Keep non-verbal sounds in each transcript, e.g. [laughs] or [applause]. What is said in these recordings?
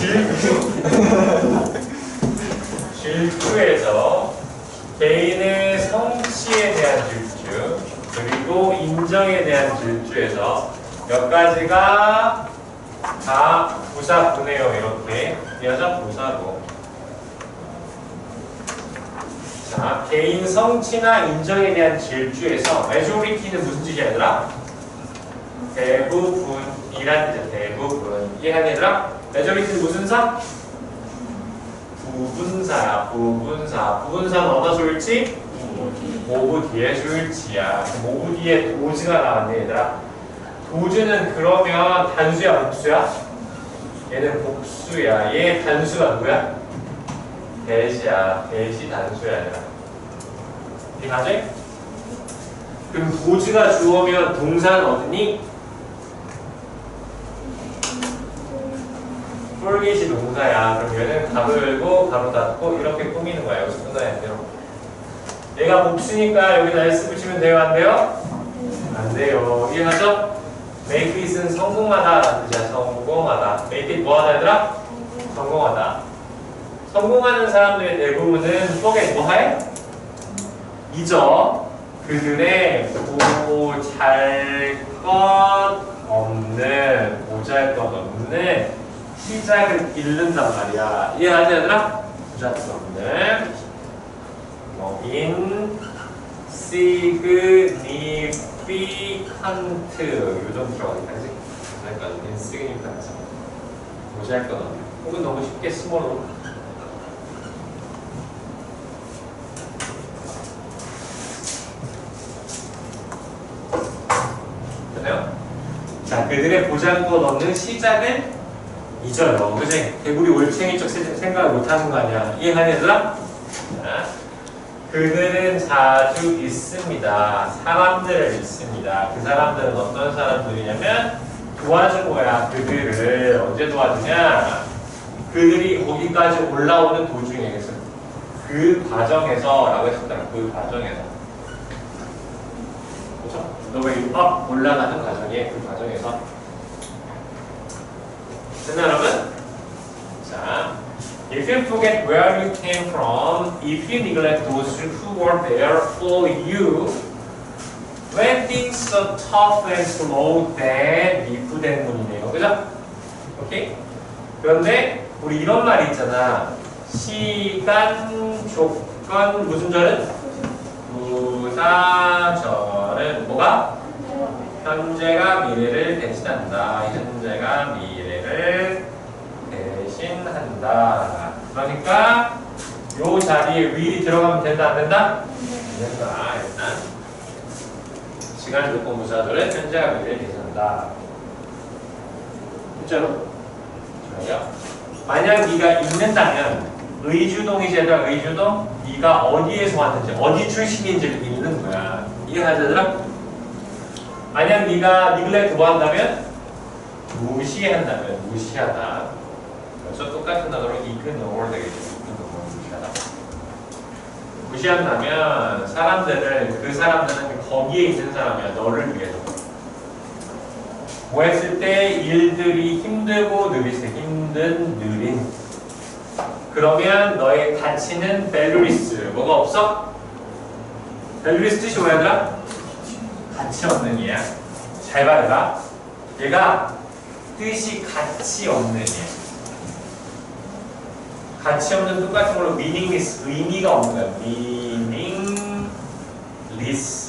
질주 [laughs] 질주에서 개인의 성취에 대한 질주 그리고 인정에 대한 질주에서 몇 가지가 다 부사구네요 이렇게 여자 부사고 자 개인 성취나 인정에 대한 질주에서 majority는 무슨 뜻이야 얘들아? 대부분 이란 뜻이야 대부분 이해하니 얘들아? majority는 무슨 사? 부분사야 부분사 부분사는 어디다 쏠지? 모부 뒤에 쏠지야 모부 뒤에 도즈가 나왔네 얘들아 도즈는 그러면 단수야 복수야? 얘는 복수야 얘 단수가 누구야? 대시야 대시 단수야 얘들아 이해가지? 그럼 도즈가 주어면 동사는 어디니? 폴깃이 동사야. 그럼 얘는 가로 닫고 이렇게 꾸미는 거야. 여기서 끝나야 돼요. 얘가 복수니까 여기다 S 붙이면 돼요? 안 돼요? 안 돼요. 이해하죠? make it은 성공하다 라는 뜻이야. 성공하다. make it 뭐하다 얘들아? 성공하다. 성공하는 사람들의 대부분은 속에 뭐 해? 잊어. 그들의 보잘 것 없는 보잘 것 없는 시작을 잃는단 말이야. 이해하지 얘들아? 뭐인 시그니피칸트 요정 들어가니까 그지? 그러니까 인시그니칸트 보잘 것 없는 혹은 너무 쉽게 스몰로 됐나요? 자, 그들의 보잘것 없는 시작을 잊어요. 그지? 개구리 올챙이적 세- 생각을 못하는 거 아니야. 자, 그들은 자주 있습니다. 사람들을 있습니다. 그 사람들은 어떤 사람들이냐면 도와준 거야. 그들을 언제 도와주냐? 그들이 거기까지 올라오는 도중에 그래서 그 과정에서라고 했었잖아. 그 과정에서. 그렇죠? 너왜 업 올라가는 과정에 그 과정에서 됐나 여러분? 자, if you forget where you came from, if you neglect those who were there for you, when things are tough and slow, then 미프된 문이네요. 그죠? 오케이? 그런데 우리 이런 말이 있잖아. 시간, 조건, 무슨 절은? 부사절은 뭐가? 현재가 미래를 대신한다. 현재가 미래 를 대신한다. 그러니까 요 자리에 will이 들어가면 된다 안 된다? 된다. 일단 시간 조건 부사절은 현재가 미래를 대신한다. 진짜로? 좋아요. 만약 네가 읽는다면 의주동이지 얘들아 의주동 네가 어디에서 왔는지 어디 출신인지를 읽는 거야. 이해하자들아? 만약 네가 neglect 뭐 한다면 무시한다면 무시하다. 그래서 똑같은 단어로 ignore 되겠죠. 무시하다. 무시한다면 사람들을 그 사람들은 거기에 있는 사람이야. 너를 위해서. 뭐 했을 때 일들이 힘들고 느리세 힘든 느린 그러면 너의 가치는 밸류리스 뭐가 없어? 밸류리스 뜻이 뭐야 얘들아? 가치 없는 이야 잘 말해봐 얘가 뜻이 가치 없는 가치 없는 똑같은 걸로 meaningless 의미가 없는 거야 meaningless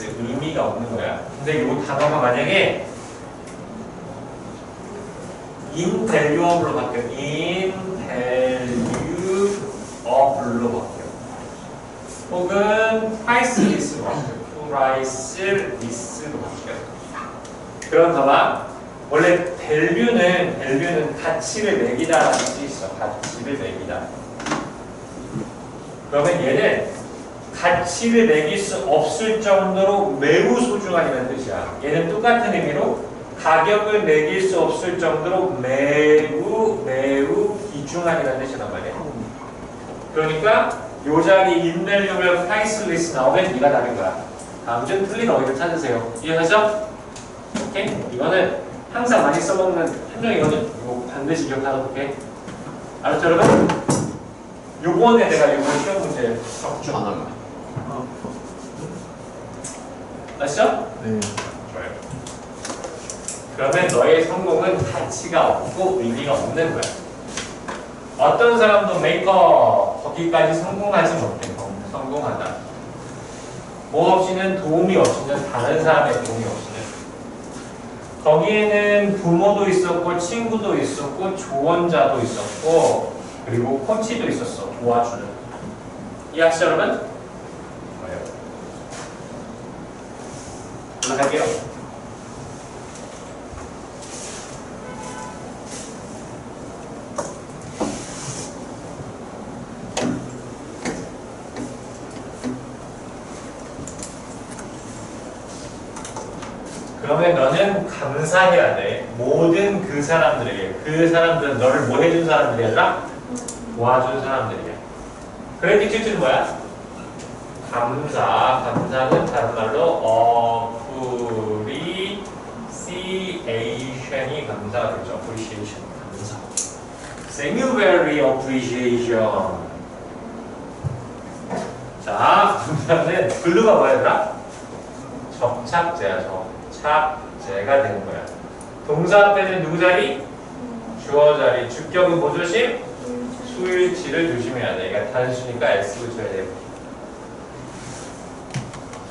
의미가 없는 거야 근데 이 단어가 만약에 invaluable로 바뀌어. invaluable로 바뀌어. 혹은 priceless로 바뀌어. priceless로 바뀌어. 그럼 봐봐. 원래 value는 value는 가치를 매기다라는 뜻이 있어. 가치를 매기다. 그러면 얘는 가치를 매길 수 없을 정도로 매우 소중하다는 뜻이야. 얘는 똑같은 의미로 가격을 매길 수 없을 정도로 매우 매우 귀중하다는 뜻이란 말이야. 그러니까 요 자리 인밸류able priceless 나오면 네가 다른 거야. 다음 중 틀린 어휘를 찾으세요. 이해하죠? 오케이? 이거는 항상 많이 써먹는 함정 이거는 이거 반드시 기억하도록 해. 알았죠 여러분? 요번에 내가 요번 시험 문제 적죠 하나만. 아시죠? 네. 좋아요 그러면 너의 성공은 가치가 없고 의미가 없는 거야 어떤 사람도 메이커 거기까지 성공하지 못해 성공하다 뭐 없이는 도움이 없이는 다른 사람의 도움이 없이는 거기에는 부모도 있었고 친구도 있었고 조언자도 있었고 그리고 코치도 있었어. 도와주는. 이해하시죠 여러분? 올라갈게요 그러면 너는 감사해야 돼. 모든 그 사람들에게. 그 사람들은 너를 뭐 해준 사람들이 아니라 도와준 사람들이야. 그래티튜드는 뭐야? 감사. 감사는 다른 말로 appreciation이 감사가 되죠. appreciation. 감사. Thank you very appreciation. 자, 그러면은 글루가 뭐였더라? 접착제야, 접 착제가 되는 거야. 동사 앞에는 누구 자리? 주어 자리. 주격은 뭐 조심? 수일치를 조심해야 돼. 그러니까 단수니까 S 붙여야 돼.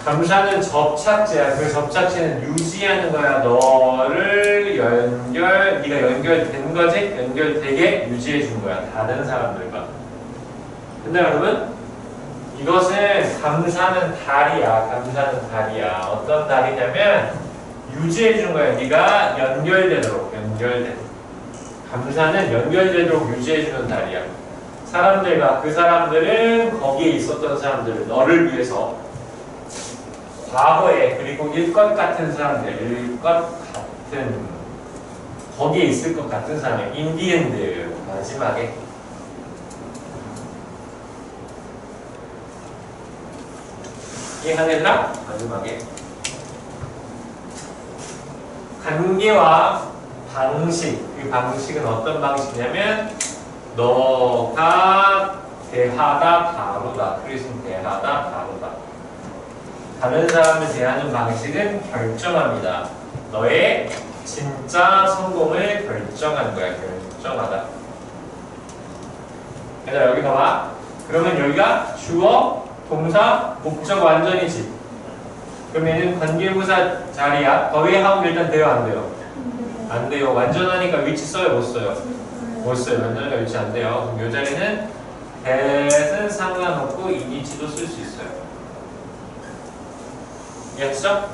감사는 접착제야. 그 접착제는 유지하는 거야. 너를 연결, 네가 연결된 거지? 연결되게 유지해 준 거야. 다른 사람들과. 근데 여러분, 이것은 감사는 다리야. 감사는 다리야. 어떤 다리냐면 유지해 주는 거야. 네가 연결되도록 연결돼. 감사는 연결되도록 유지해 주는 다리야. 사람들과 그 사람들은 거기에 있었던 사람들을 너를 위해서 과거에 그리고 일것 같은 사람들, 일것 같은 거기에 있을 것 같은 사람, 인디엔드 마지막에 이해하겠나? 마지막에 관계와 방식 그 방식은 어떤 방식이냐면 너가 대하다 다루다 그래서 대하다 다루다. 다른 사람을 대하는 방식은 결정합니다. 너의 진짜 성공을 결정하는 거야 결정하다. 얘들아 여기 봐봐. 그러면 여기가 주어 동사, 목적 완전이지. 그러면은 관계부사 자리야. 거의 하고 일단 돼요, 안 돼요? 안 돼요. 완전하니까 위치 써요, 못 써요? 못 써요. 완전하니까 위치 안 돼요. 그럼 이 자리는 대은 상관없고 이니치도 쓸 수 있어요. 이해하시죠?